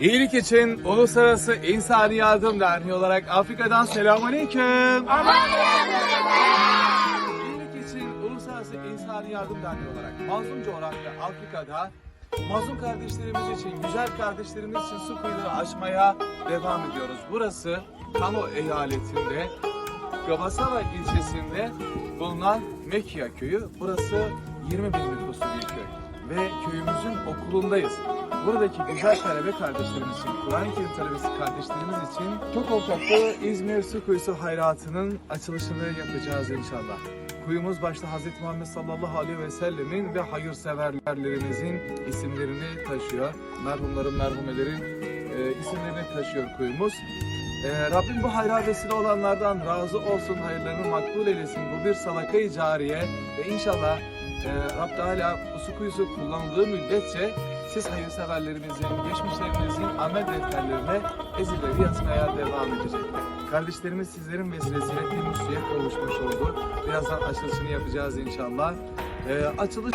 İyilik için Uluslararası İnsani Yardım Derneği olarak Afrika'dan selamünaleyküm. İyilik için Uluslararası İnsani Yardım Derneği olarak mazlum coğrafya Afrika'da mazlum kardeşlerimiz için, güzel kardeşlerimiz için su kuyuları açmaya devam ediyoruz. Burası Kano eyaletinde Gabasava ilçesinde bulunan Mekia köyü. Burası 20 bin nüfuslu bir köy. Ve köyümüzün okulundayız. Buradaki güzel talebe kardeşlerimiz için, Kur'an-ı Kerim talebesi kardeşlerimiz için çok olacaklı İzmir Su Kuyusu Hayratı'nın açılışını yapacağız inşallah. Kuyumuz başta Hz. Muhammed sallallahu aleyhi ve sellemin ve hayırseverlerimizin isimlerini taşıyor. Merhumların, merhumelerin e, isimlerini taşıyor kuyumuz. Ee, Rabbim bu hayra vesile olanlardan razı olsun, hayırlarını makbul eylesin. Bu bir sadaka-i cariye ve inşallah e, Rab Teala bu su kuyusu kullanıldığı müddetçe siz hayırseverlerimizin, geçmişlerinizin amel defterlerine ezileri yazmaya devam edecekler. Kardeşlerimiz sizlerin vesilesiyle temiz suya kavuşmuş oldu. Birazdan açılışını yapacağız inşallah. Ee, açılış...